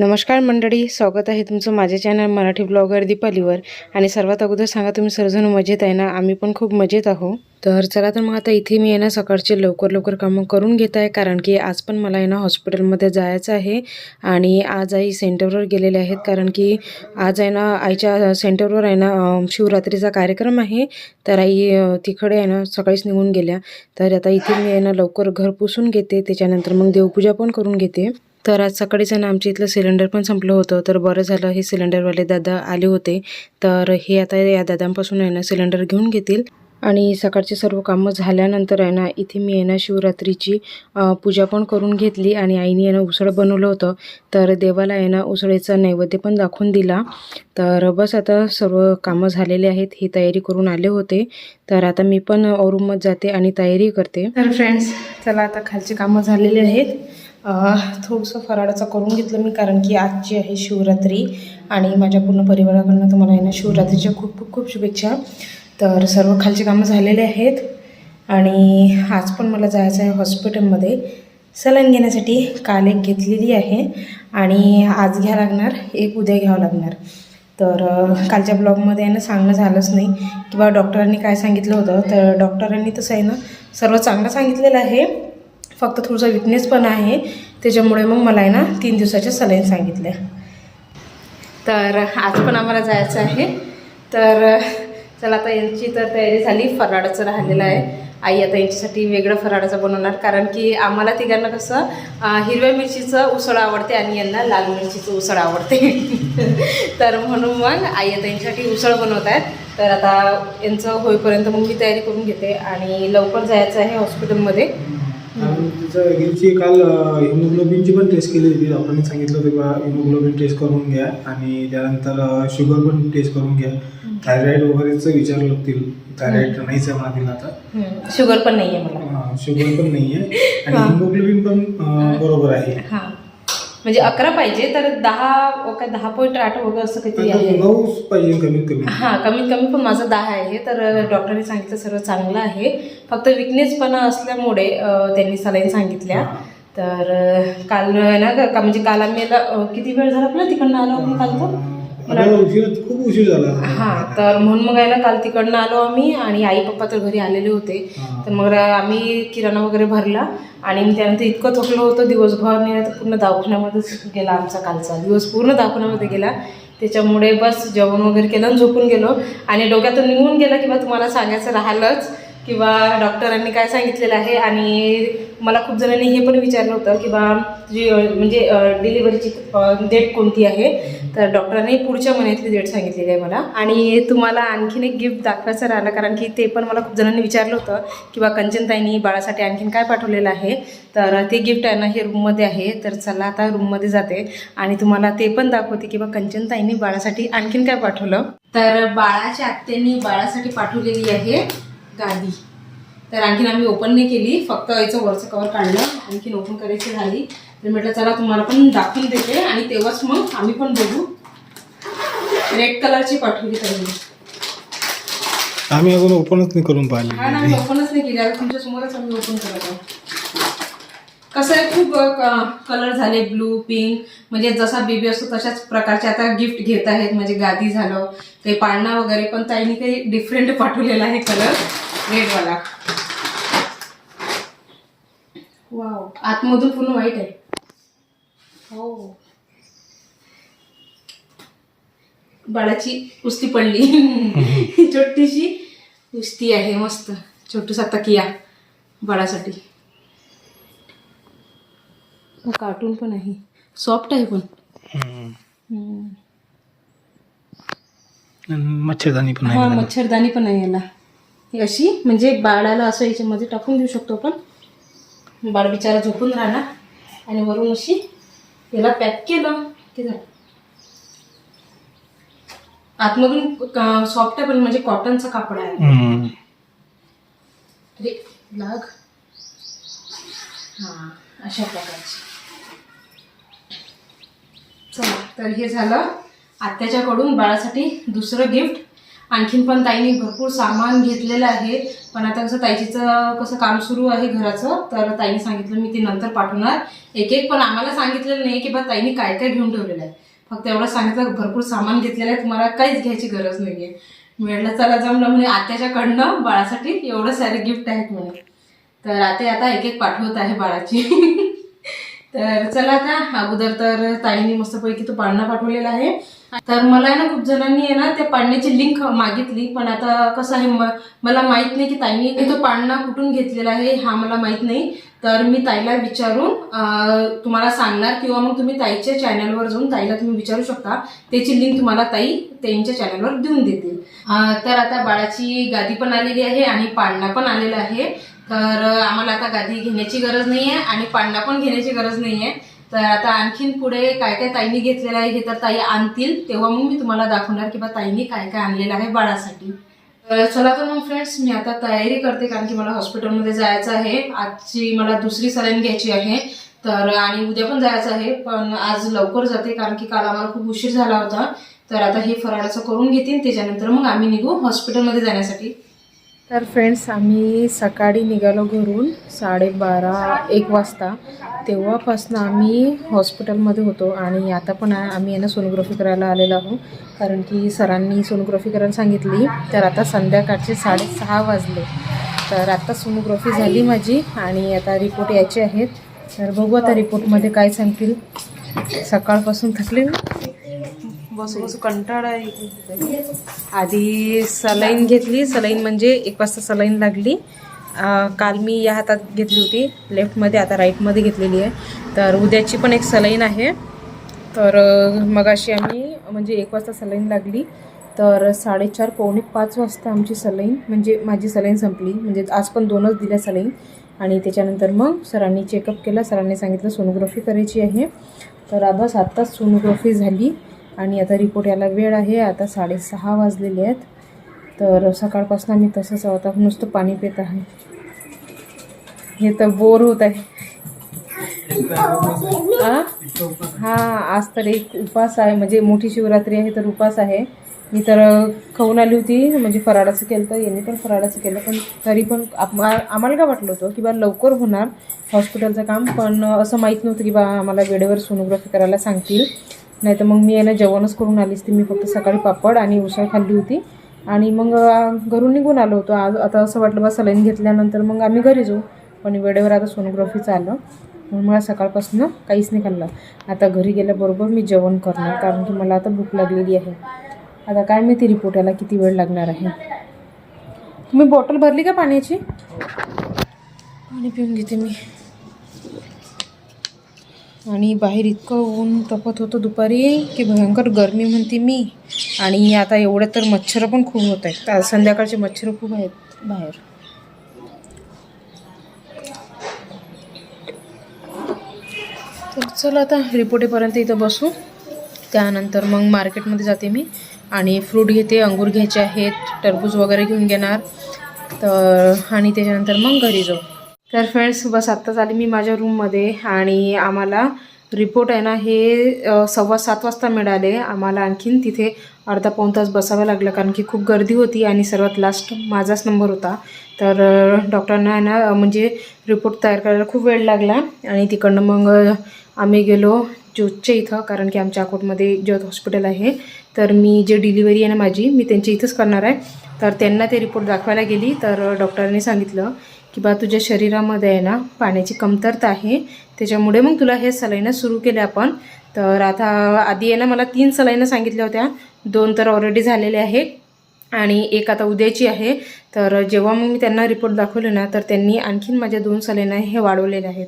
नमस्कार मंडळी स्वागत आहे तुमचं माझ्या चॅनल मराठी ब्लॉगर दीपालीवर. आणि सर्वात अगोदर सांगा तुम्ही सर्वजण मजेत आहे ना? आम्ही पण खूप मजेत आहो तर चला तर मग आता इथे मी आहे ना सकाळचे लवकर लवकर कामं करून घेत आहे कारण की आज पण मला आहे ना हॉस्पिटलमध्ये जायचं आहे. आणि आज आई सेंटरवर गेलेले आहेत कारण की आज आहे ना आईच्या सेंटरवर आहे ना शिवरात्रीचा कार्यक्रम आहे. तर आई तिकडे आहे ना सकाळीच निघून गेल्या. तर आता इथे मी आहे ना लवकर घर पुसून घेते. त्याच्यानंतर मग देवपूजा पण करून घेते. तर आज सकाळीच ना आमच्या इथलं सिलेंडर पण संपलं होतं. तर बरं झालं हे सिलेंडरवाले दादा आले होते. तर हे आता या दादांपासून आहे ना सिलेंडर घेऊन घेतील. आणि सकाळचे सर्व कामं झाल्यानंतर आहे ना इथे मी आहे ना शिवरात्रीची पूजा पण करून घेतली. आणि आईने आहे ना उसळ बनवलं होतं. तर देवाला आहे ना उसळीचा नैवेद्य पण दाखवून दिला. तर बस आता सर्व कामं झालेले आहेत ही तयारी करून आले होते. तर आता मी पण औरूमत जाते आणि तयारी करते. तर फ्रेंड्स चला आता खालची कामं झालेली आहेत. थोडंसं फराळाचं करून घेतलं मी कारण की आजची आहे शिवरात्री आणि माझ्या पूर्ण परिवाराकडनं तुम्हाला आहे ना शिवरात्रीच्या खूप खूप खूप शुभेच्छा. तर सर्व खालची कामं झालेले आहेत आणि आज पण मला जायचं आहे हॉस्पिटलमध्ये. सलाईन घेण्यासाठी काल एक घेतलेली आहे आणि आज घ्या लागणार एक उद्या घ्यावं लागणार. तर कालच्या ब्लॉगमध्ये आहे ना सांगणं झालंच नाही. किंवा डॉक्टरांनी काय सांगितलं होतं तर डॉक्टरांनी तसं आहे ना सर्व चांगलं सांगितलेलं आहे. फक्त थोडंसं विकनेस पण आहे. त्याच्यामुळे मग मला आहे ना तीन दिवसाच्या सलाईन सांगितल्या. तर आज पण आम्हाला जायचं आहे. तर चला आता यांची तर तयारी झाली. फराळाचं राहिलेलं आहे. आई आता यांच्यासाठी वेगळं फराळाचं बनवणार. कारण की आम्हाला तिघांना कसं हिरव्या मिरचीचं उसळ आवडते आणि यांना लाल मिरचीचं उसळ आवडते. तर म्हणून मग आई आता यांच्यासाठी उसळ बनवत आहेत. तर आता यांचं होईपर्यंत मग मी तयारी करून घेते. आणि लवकर जायचं आहे हॉस्पिटलमध्ये. आणि तिचं हिची काल हिमोग्लोबिनची पण टेस्ट केली होती. डॉक्टरांनी सांगितलं होतं किंवा हिमोग्लोबिन टेस्ट करून घ्या आणि त्यानंतर शुगर पण टेस्ट करून घ्या. थायरॉईड वगैरेचं विचारलं लागतील. थायरॉईड नाहीच आहे म्हणा तिला आता शुगर पण नाही आहे मला शुगर पण नाही आहे आणि. हिमोग्लोबिन पण बरोबर आहे. हां. म्हणजे अकरा पाहिजे तर दहा काय दहा पॉईंट आठ वगैरे असं काहीतरी आता आहे. पाहिजे कमीत कमी. हां कमीत कमी पण माझं दहा आहे तर डॉक्टरने सांगितलं सर्व चांगलं आहे. फक्त विकनेसपणा असल्यामुळे त्यांनी सलाईन सांगितल्या. तर काल ना का म्हणजे काल आम्ही किती वेळ झाला आपला? तिकडनं आलो आम्ही काल तर? आपल्याला उशीर खूप उशीर झाला. हां तर म्हणून मग आहे ना काल तिकडनं आलो आम्ही आणि आई पप्पा तर घरी आलेले होते. तर मग आम्ही किराणा वगैरे भरला आणि त्यानंतर इतकं थकलो होतं दिवसभर. नाही तर पूर्ण दवाखान्यामध्येच गेला आमचा कालचा दिवस. पूर्ण दवाखान्यामध्ये गेला. त्याच्यामुळे बस जेवण वगैरे केलं आणि झोपून गेलो. आणि डोक्यातून निघून गेलं किंवा तुम्हाला सांगायचं राहिलंच. किंवा डॉक्टरांनी काय सांगितलेलं आहे? आणि मला खूप जणांनी हे पण विचारलं होतं किंवा तुझी म्हणजे डिलिव्हरीची डेट कोणती आहे? तर डॉक्टरांनी पुढच्या महिन्यातली डेट सांगितलेली आहे मला. आणि तुम्हाला आणखीन एक गिफ्ट दाखवायचं राहिलं कारण की ते पण मला खूप जणांनी विचारलं होतं किंवा कंचनताईंनी बाळासाठी आणखीन काय पाठवलेलं आहे. तर ते गिफ्ट आहे ना हे रूममध्ये आहे. तर चला आता रूममध्ये जाते. आणि तुम्हाला ते पण दाखवते किंवा कंचनताईंनी बाळासाठी आणखीन काय पाठवलं. तर बाळाच्या आत्यांनी बाळासाठी पाठवलेली आहे गादी. तर आणखीन आम्ही ओपन नाही केली. फक्त याचं वरचं कवर काढलं. आणखीन ओपन करायची झाली तर म्हटलं चला तुम्हाला पण दाखवून देते आणि तेव्हाच मग आम्ही पण बघू. रेड कलरची पाठवली त्यांनी आम्ही अजून ओपनच नाही करून हा ना आम्ही ओपनच नाही केली. आता तुमच्या समोरच आम्ही ओपन करत आहोत. कसं आहे खूप कलर झाले ब्लू पिंक म्हणजे जसा बेबी असतो तशाच प्रकारचे आता गिफ्ट घेत आहेत. म्हणजे गादी झालं ते पाळणा वगैरे पण ताईने काही डिफरंट पाठवलेला आहे कलर रेडवाला वाव आतमधून पूर्ण व्हाईट आहे. हो. बाळाची कुस्ती पडली. छोटीशी कुस्ती आहे मस्त. छोटूसा तकिया बाळासाठी. कार्टून पण आहे. सॉफ्ट आहे पण. हम्म. मच्छरदानी पण हा मच्छरदाणी पण आहे याला. अशी म्हणजे बाळाला असं याच्यामध्ये टाकून देऊ शकतो आपण. बाळ बिचारा झोपून राहणार. आणि वरून अशी याला पॅक केलं. की झालं आतमधून सॉफ्ट आहे पण म्हणजे कॉटनचा कापड आहे. लाग. हां अशा प्रकारची. चला तर हे झालं. आत्याच्याकडून बाळासाठी दुसरं गिफ्ट आणखीन पण ताईने भरपूर सामान घेतलेलं आहे. पण आता कसं ताईचीचं कसं काम सुरू आहे घराचं तर ताईने सांगितलं मी ते नंतर पाठवणार. एक एक पण आम्हाला सांगितलेलं नाही की बा ताईने काय काय घेऊन ठेवलेलं आहे. फक्त एवढं सांगितलं भरपूर सामान घेतलेलं आहे तुम्हाला काहीच घ्यायची गरज नाही आहे म्हटलं चला जमलं म्हणे आत्याच्याकडनं बाळासाठी एवढं सारे गिफ्ट आहेत म्हणे. तर आता आता एक एक पाठवत आहे बाळाची. तर चला आता अगोदर तर ताईने मस्तपैकी तो पाळणा पाठवलेला आहे. तर मला आहे ना खूप जणांनी आहे ना त्या पाळण्याची लिंक मागितली. पण आता कसं आहे मला माहीत नाही की ताईने तो पाळणा कुठून घेतलेला आहे हा मला माहीत नाही. तर मी ताईला विचारून तुम्हाला सांगणार किंवा मग तुम्ही ताईच्या चॅनलवर जाऊन ताईला तुम्ही विचारू शकता. त्याची लिंक तुम्हाला ताई त्यांच्या चॅनलवर देऊन देतील. तर आता बाळाची गादी पण आलेली आहे आणि पाळणा पण आलेला आहे. तर आम्हाला आता गादी घेण्याची गरज नाही आहे आणि पाळणा पण घेण्याची गरज नाही आहे तर आता आणखीन पुढे काय काय ताईंनी घेतलेलं आहे हे तर ताई आणतील. तेव्हा मग मी तुम्हाला दाखवणार की बा ताईंनी काय काय आणलेलं आहे बाळासाठी. तर चला तर मग फ्रेंड्स मी आता तयारी करते कारण की मला हॉस्पिटलमध्ये जायचं आहे. आजची मला दुसरी सलाईन घ्यायची आहे. तर आणि उद्या पण जायचं आहे पण आज लवकर जाते कारण की काल आम्हाला खूप उशीर झाला होता. तर आता हे फराळाचं करून घेतील. त्याच्यानंतर मग आम्ही निघू हॉस्पिटलमध्ये जाण्यासाठी. तर फ्रेंड्स आम्ही सकाळी निघालो घरून साडेबारा एक वाजता. तेव्हापासून आम्ही हॉस्पिटलमध्ये होतो आणि आता पण आम्ही यांना सोनोग्राफी करायला आलेलो आहोत. कारण की सरांनी सोनोग्राफी करायला सांगितली. तर आता संध्याकाळचे साडेसहा वाजले. तर आता सोनोग्राफी झाली माझी आणि आता रिपोर्ट यायचे आहेत. तर बघू आता रिपोर्टमध्ये काय सांगतील. सकाळपासून थकले ना बसू बसू कंटाळा आधी सलाईन घेतली. सलाईन म्हणजे एक वाजता सलाईन लागली. काल मी या हातात घेतली होती. लेफ्टमध्ये आता राईटमध्ये घेतलेली आहे. तर उद्याची पण एक सलाईन आहे. तर मग अशी आम्ही म्हणजे एक वाजता सलाईन लागली. तर साडेचार पावणे पाच वाजता आमची सलाईन म्हणजे माझी सलाईन संपली. म्हणजे आज पण दोनच दिल्या सलाईन. आणि त्याच्यानंतर मग सरांनी चेकअप केला. सरांनी सांगितलं सोनोग्राफी करायची आहे. तर आता बस आत्ताच सोनोग्राफी झाली. आणि आता रिपोर्ट यायला वेळ आहे. आता साडेसहा वाजलेले आहेत. तर सकाळपासून आम्ही तसंच आहोत. नुसतं पाणी पित आहे. हे तर बोर होत आहे. हा आज तर एक उपास आहे. म्हणजे मोठी शिवरात्री आहे तर उपास आहे. मी तर खाऊन आली होती. म्हणजे फराळाचं केलं तर यांनी पण फराळाचं केलं. पण तरी पण आम्हाला काय वाटलं होतं की बा लवकर होणार हॉस्पिटलचं काम. पण असं माहीत नव्हतं की बा आम्हाला वेळेवर सोनोग्राफी करायला सांगतील. नाही तर मग मी यानं जेवणच करून आलीच ती मी फक्त सकाळी पापड आणि उसळ खाल्ली होती. आणि मग घरून निघून आलो होतो. आज आता असं वाटलं बा सलाईन घेतल्यानंतर मग आम्ही घरी जाऊ. पण वेळेवर आता सोनोग्राफीचं आलं. म्हणून मला सकाळपासून काहीच नाही खाल्लं. आता घरी गेल्याबरोबर मी जेवण करणार कारण की मला आता भूक लागलेली आहे. आता काय माहिती रिपोर्ट याला किती वेळ लागणार आहे. तुम्ही बॉटल भरली का पाण्याची? पाणी पिऊन घेते मी. आणि बाहेर इतकं ऊन तपत होतं दुपारी की भयंकर गरमी म्हणते मी. आणि आता एवढ्या तर मच्छर पण खूप होत आहेत. आज संध्याकाळचे मच्छर खूप आहेत बाहेर. तर चला आता रिपोर्टेपर्यंत इथं बसू. त्यानंतर मग मार्केटमध्ये जाते मी. आणि फ्रूट घेते अंगूर घ्यायचे आहेत टरबूज वगैरे घेऊन घेणार. तर आणि त्याच्यानंतर मग घरी जाऊ. तर फ्रेंड्स बस आत्ताच आली मी माझ्या रूममध्ये आणि आम्हाला रिपोर्ट आहे ना हे सव्वा सात वाजता मिळाले. आम्हाला आणखीन तिथे अर्धा पाऊण तास बसावं लागलं कारण की खूप गर्दी होती आणि सर्वात लास्ट माझाच नंबर होता. तर डॉक्टरांना आहे ना म्हणजे रिपोर्ट तयार करायला खूप वेळ लागला आणि तिकडनं मग आम्ही गेलो ज्योतच्या इथं कारण की आमच्या अकोटमध्ये ज्योत हॉस्पिटल आहे. तर मी जे डिलिव्हरी आहे ना माझी मी त्यांच्या इथंच करणार आहे. तर त्यांना ते रिपोर्ट दाखवायला गेली. तर डॉक्टरांनी सांगितलं की बा तुझ्या शरीरामध्ये आहे ना पाण्याची कमतरता आहे. त्याच्यामुळे मग तुला हे सलाईनं सुरू केले आपण. तर आता आधी आहे ना मला तीन सलाईनं सांगितल्या होत्या. दोन तर ऑलरेडी झालेले आहेत. आणि एक आता उद्याची आहे. तर जेव्हा मग मी त्यांना रिपोर्ट दाखवले ना तर त्यांनी आणखीन माझ्या दोन सलाईनं हे वाढवलेले आहेत.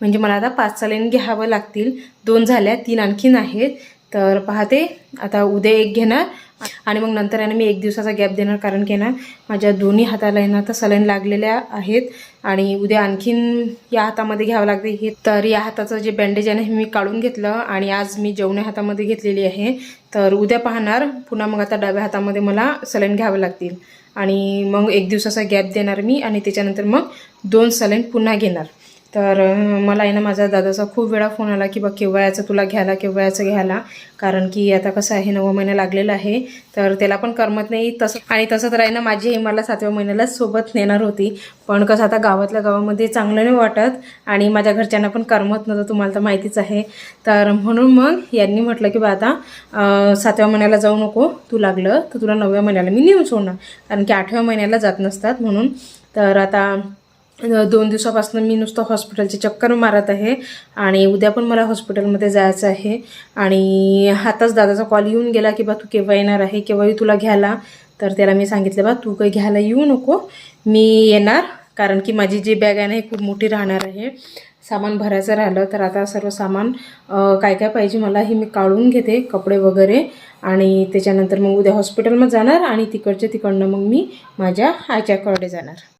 म्हणजे मला आता पाच सलाईन घ्यावं लागतील. दोन झाल्या तीन आणखीन आहेत. तर पाहते. आता उद्या एक घेणार आणि मग नंतर आहे ना मी एक दिवसाचा गॅप देणार कारण की ना माझ्या दोन्ही हाताला आहे ना आता सलाईन लागलेल्या आहेत आणि उद्या आणखीन या हातामध्ये घ्यावं लागते. हे तर या हाताचं जे बँडेज आहे ना हे मी काढून घेतलं आणि आज मी जेवण्या हातामध्ये घेतलेली आहे. तर उद्या पाहणार. पुन्हा मग आता डाव्या हातामध्ये मला सलाईन घ्यावं लागतील. आणि मग एक दिवसाचा गॅप देणार मी आणि त्याच्यानंतर मग दोन सलाईन पुन्हा घेणार. तर मला आहे ना माझा दादाचा खूप वेळा फोन आला की बघ केव्हा याचं तुला घ्यायला केव्हा याचं घ्यायला. कारण की आता कसं आहे नववा महिना लागलेला आहे. तर त्याला पण करमत नाही. तसं आणि तसं तर आहे ना माझी आई मला सातव्या महिन्यालाच सोबत नेणार होती. पण कसं आता गावातल्या गावामध्ये चांगलं नाही वाटत. आणि माझ्या घरच्यांना पण करमत नव्हतं तुम्हाला तर माहितीच आहे. तर म्हणून मग यांनी म्हटलं की बा आता सातव्या महिन्याला जाऊ नको तू लागलं तर तुला नवव्या महिन्याला मी नेऊन सोडणार. कारण की आठव्या महिन्याला जात नसतात म्हणून. तर आता दोन दिवसापासून मी नुसतं हॉस्पिटलचे चक्कर मारत आहे आणि उद्या पण मला हॉस्पिटलमध्ये जायचं आहे. आणि आताच दादाचा कॉल येऊन गेला की बा तू केव्हा येणार आहे? केव्हाही तुला घ्यायला. तर त्याला मी सांगितलं बा तू काही घ्यायला येऊ नको. मी येणार कारण की माझी जी बॅग आहे ना ही खूप मोठी राहणार आहे. सामान भरायचं राहिलं तर आता सर्व सामान काय काय पाहिजे मला हे मी काढून घेते कपडे वगैरे. आणि त्याच्यानंतर मग उद्या हॉस्पिटलमध्ये जाणार आणि तिकडच्या तिकडनं मग मी माझ्या आईच्याकडे जाणार.